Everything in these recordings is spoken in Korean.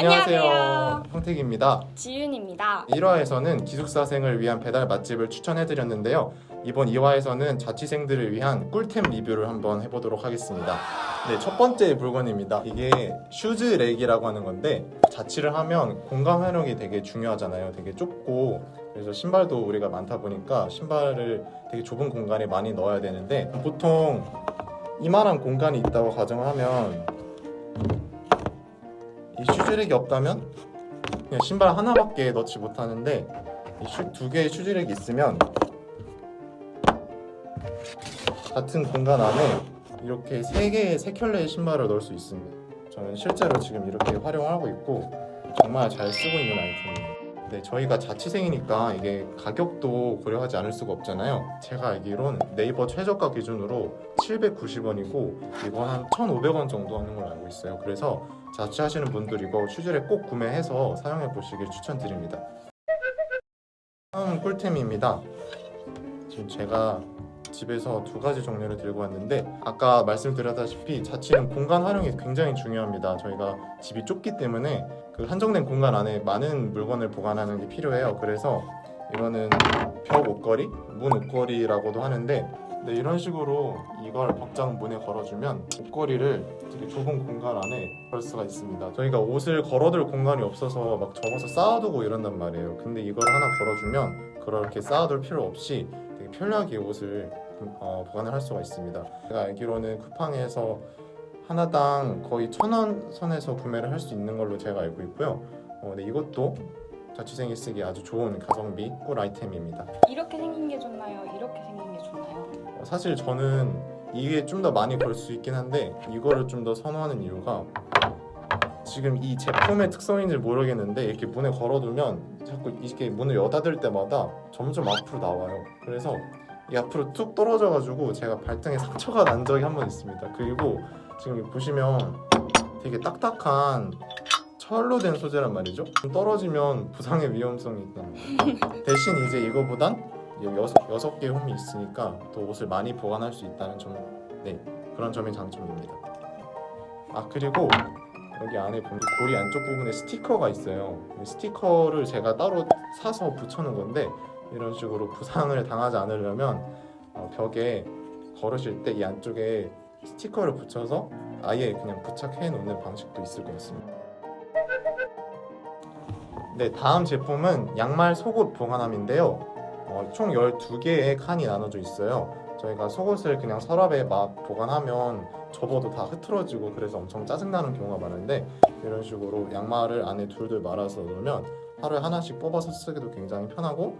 안녕하세요. 형택입니다. 지윤입니다. 1화에서는 기숙사생을 위한 배달 맛집을 추천해드렸는데요. 이번 2화에서는 자취생들을 위한 꿀템 리뷰를 한번 해보도록 하겠습니다. 네, 첫 번째 물건입니다. 이게 슈즈렉이라고 하는 건데 자취를 하면 공간 활용이 되게 중요하잖아요. 되게 좁고 그래서 신발도 우리가 많다 보니까 신발을 되게 좁은 공간에 많이 넣어야 되는데 보통 이만한 공간이 있다고 가정하면 이 슈즈렉이 없다면 그냥 신발 하나밖에 넣지 못하는데 이 슈, 두 개의 슈즈렉이 있으면 같은 공간 안에 이렇게 세 개의 세 켤레의 신발을 넣을 수 있습니다. 저는 실제로 지금 이렇게 활용하고 있고 정말 잘 쓰고 있는 아이템입니다. 네, 저희가 자취생이니까 이게 가격도 고려하지 않을 수가 없잖아요. 제가 알기론 네이버 최저가 기준으로 790원이고 이건 한 1,500원 정도 하는 걸로 알고 있어요. 그래서 자취하시는 분들 이거 슈즈를 꼭 구매해서 사용해 보시길 추천드립니다. 다음 꿀템입니다. 지금 제가 집에서 두 가지 종류를 들고 왔는데 아까 말씀드렸다시피 자취는 공간 활용이 굉장히 중요합니다. 저희가 집이 좁기 때문에 그 한정된 공간 안에 많은 물건을 보관하는 게 필요해요. 그래서 이거는 벽 옷걸이, 문 옷걸이라고도 하는데 네, 이런 식으로 이걸 벽장 문에 걸어주면 옷걸이를 되게 좁은 공간 안에 걸 수가 있습니다. 저희가 옷을 걸어둘 공간이 없어서 막 접어서 쌓아두고 이런단 말이에요. 근데 이걸 하나 걸어주면 그렇게 쌓아둘 필요 없이 되게 편리하게 옷을 어, 보관을 할 수가 있습니다. 제가 알기로는 쿠팡에서 하나당 거의 천 원 선에서 구매를 할 수 있는 걸로 제가 알고 있고요. 어, 네, 이것도 자취생이 쓰기 아주 좋은 가성비 꿀 아이템입니다. 이렇게 생긴 게 좋나요? 이렇게 생긴 게 좋나요? 어, 사실 저는 이게 좀 더 많이 걸 수 있긴 한데 이거를 좀 더 선호하는 이유가 지금 이 제품의 특성인지 모르겠는데 이렇게 문에 걸어두면 자꾸 이렇게 문을 여닫을 때마다 점점 앞으로 나와요. 그래서 이 앞으로 툭 떨어져가지고 제가 발등에 상처가 난 적이 한 번 있습니다. 그리고 지금 보시면 되게 딱딱한 철로 된 소재란 말이죠. 떨어지면 부상의 위험성이 있답니다. 대신 이제 이거보단 여섯, 여섯 개의 홈이 있으니까 또 옷을 많이 보관할 수 있다는 점, 네 그런 점이 장점입니다. 아 그리고 여기 안에 보면 고리 안쪽 부분에 스티커가 있어요. 이 스티커를 제가 따로 사서 붙여놓은 건데 이런 식으로 부상을 당하지 않으려면 어, 벽에 걸으실 때 이 안쪽에 스티커를 붙여서 아예 그냥 부착해 놓는 방식도 있을 것 같습니다. 네, 다음 제품은 양말 속옷 보관함인데요. 어, 총 12개의 칸이 나눠져 있어요. 저희가 속옷을 그냥 서랍에 막 보관하면 접어도 다 흐트러지고 그래서 엄청 짜증나는 경우가 많은데 이런 식으로 양말을 안에 둘둘 말아서 넣으면 하루에 하나씩 뽑아서 쓰기도 굉장히 편하고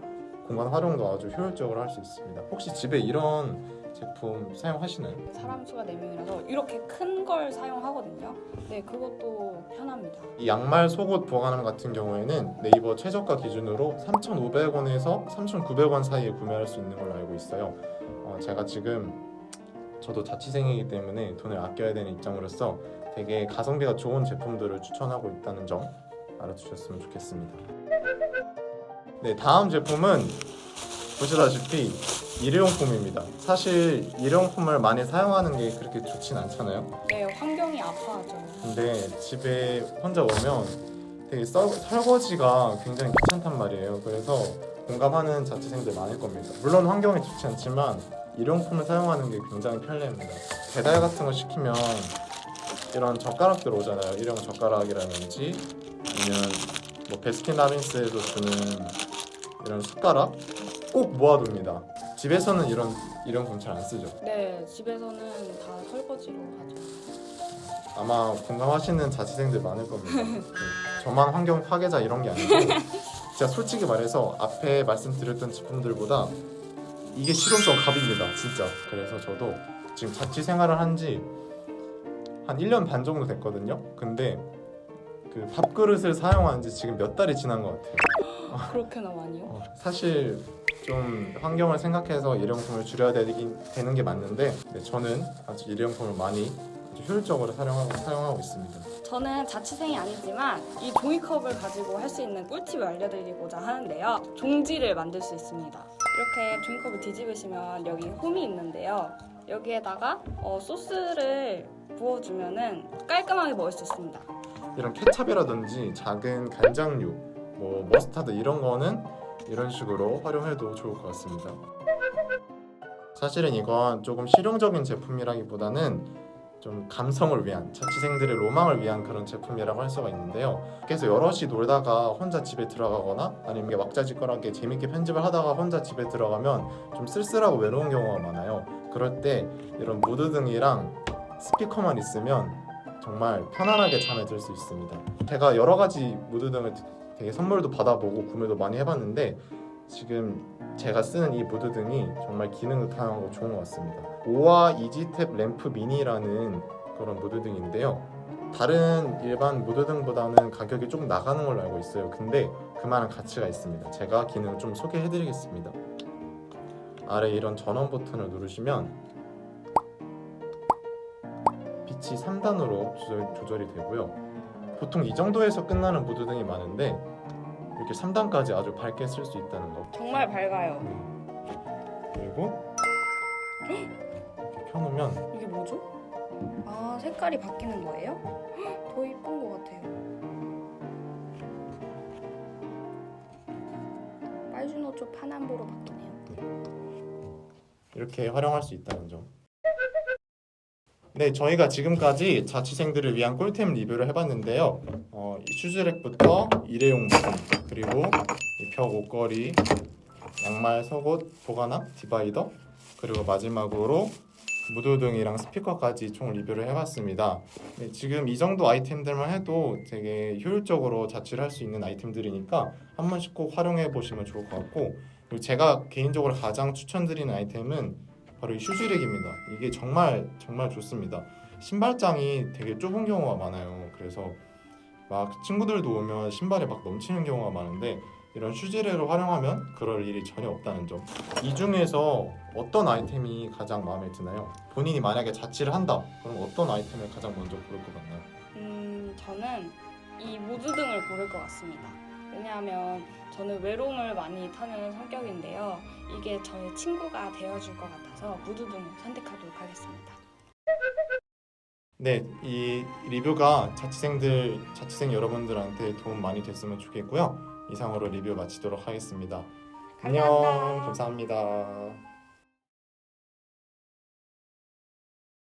공간 활용도 아주 효율적으로 할 수 있습니다. 혹시 집에 이런 제품 사용하시나요? 사람 수가 4명이라서 이렇게 큰 걸 사용하거든요. 네, 그것도 편합니다. 이 양말 속옷 보관함 같은 경우에는 네이버 최저가 기준으로 3,500원에서 3,900원 사이에 구매할 수 있는 걸로 알고 있어요. 어, 제가 지금 저도 자취생이기 때문에 돈을 아껴야 되는 입장으로서 되게 가성비가 좋은 제품들을 추천하고 있다는 점 알아주셨으면 좋겠습니다. 네, 다음 제품은 보시다시피 일회용품입니다. 사실 일회용품을 많이 사용하는 게 그렇게 좋진 않잖아요. 네, 환경이 아파하죠. 근데 집에 혼자 오면 되게 썰, 설거지가 굉장히 귀찮단 말이에요. 그래서 공감하는 자취생들 많을 겁니다. 물론 환경이 좋지 않지만 일용품을 사용하는 게 굉장히 편리합니다. 배달 같은 거 시키면 이런 젓가락들 오잖아요. 일용 젓가락이라든지 아니면 뭐 베스킨라빈스에서 주는 이런 숟가락 꼭 모아둡니다. 집에서는 이런 일용품 잘안 쓰죠. 네, 집에서는 다 설거지로 하죠. 아마 공감하시는 자취생들 많을 겁니다. 네, 저만 환경 파괴자 이런 게 아니고 진짜 솔직히 말해서 앞에 말씀드렸던 제품들보다 이게 실용성 갑입니다. 진짜. 그래서 저도 지금 자취 생활을 한 지 한 1년 반 정도 됐거든요. 근데 그 밥그릇을 사용한 지 지금 몇 달이 지난 것 같아요. 그렇게나 많이요? 어, 사실 좀 환경을 생각해서 일회용품을 줄여야 되긴, 되는 게 맞는데 네, 저는 아주 일회용품을 많이 아주 효율적으로 사용하고, 사용하고 있습니다. 저는 자취생이 아니지만 이 종이컵을 가지고 할 수 있는 꿀팁을 알려드리고자 하는데요. 종지를 만들 수 있습니다. 이렇게 종이컵을 뒤집으시면 여기 홈이 있는데요. 여기에다가 어, 소스를 부어주면은 깔끔하게 먹을 수 있습니다. 이런 케찹이라든지 작은 간장류, 뭐 머스타드 이런 거는 이런 식으로 활용해도 좋을 것 같습니다. 사실은 이건 조금 실용적인 제품이라기보다는 좀 감성을 위한 자취생들의 로망을 위한 그런 제품이라고 할 수가 있는데요. 그래서 여럿이 놀다가 혼자 집에 들어가거나 아니면 왁자지껄하게 재밌게 편집을 하다가 혼자 집에 들어가면 좀 쓸쓸하고 외로운 경우가 많아요. 그럴 때 이런 무드등이랑 스피커만 있으면 정말 편안하게 잠에 들 수 있습니다. 제가 여러 가지 무드등을 되게 선물도 받아보고 구매도 많이 해봤는데 지금 제가 쓰는 이 무드등이 정말 기능도 다양하고 좋은 것 같습니다. 오와 이지탭 램프 미니라는 그런 무드등인데요. 다른 일반 무드등보다는 가격이 조금 나가는 걸로 알고 있어요. 근데 그만한 가치가 있습니다. 제가 기능 좀 소개해드리겠습니다. 아래 이런 전원 버튼을 누르시면 빛이 3단으로 조절, 조절이 되고요. 보통 이 정도에서 끝나는 무드등이 많은데 이렇게 3단까지 아주 밝게 쓸 수 있다는 거. 정말 밝아요. 그리고 이렇게 켜놓으면 이게 뭐죠? 아 색깔이 바뀌는 거예요? 헉, 더 이쁜 것 같아요. 빨주노초 파남보로 바뀌네요. 이렇게 활용할 수 있다는 점. 네, 저희가 지금까지 자취생들을 위한 꿀템 리뷰를 해봤는데요. 어, 이 슈즈랙부터 일회용 부품, 그리고 이벽 옷걸이, 양말, 속옷, 보관함, 디바이더, 그리고 마지막으로 무드등이랑 스피커까지 총 리뷰를 해봤습니다. 네, 지금 이 정도 아이템들만 해도 되게 효율적으로 자취를 할 수 있는 아이템들이니까 한 번씩 꼭 활용해 보시면 좋을 것 같고 그리고 제가 개인적으로 가장 추천드리는 아이템은 바로 이 슈즈랙입니다. 이게 정말 정말 좋습니다. 신발장이 되게 좁은 경우가 많아요. 그래서 막 친구들도 오면 신발이 막 넘치는 경우가 많은데 이런 슈즈랙을 활용하면 그럴 일이 전혀 없다는 점. 이 중에서 어떤 아이템이 가장 마음에 드나요? 본인이 만약에 자취를 한다. 그럼 어떤 아이템을 가장 먼저 고를 것 같나요? 음 저는 이 무드등을 고를 것 같습니다. 왜냐하면 저는 외로움을 많이 타는 성격인데요. 이게 저의 친구가 되어줄 것 같아 서 무드등을 선택하도록 하겠습니다. 네, 이 리뷰가 자취생들, 자취생 여러분들한테 도움 많이 됐으면 좋겠고요. 이상으로 리뷰 마치도록 하겠습니다. 안녕. 감사합니다.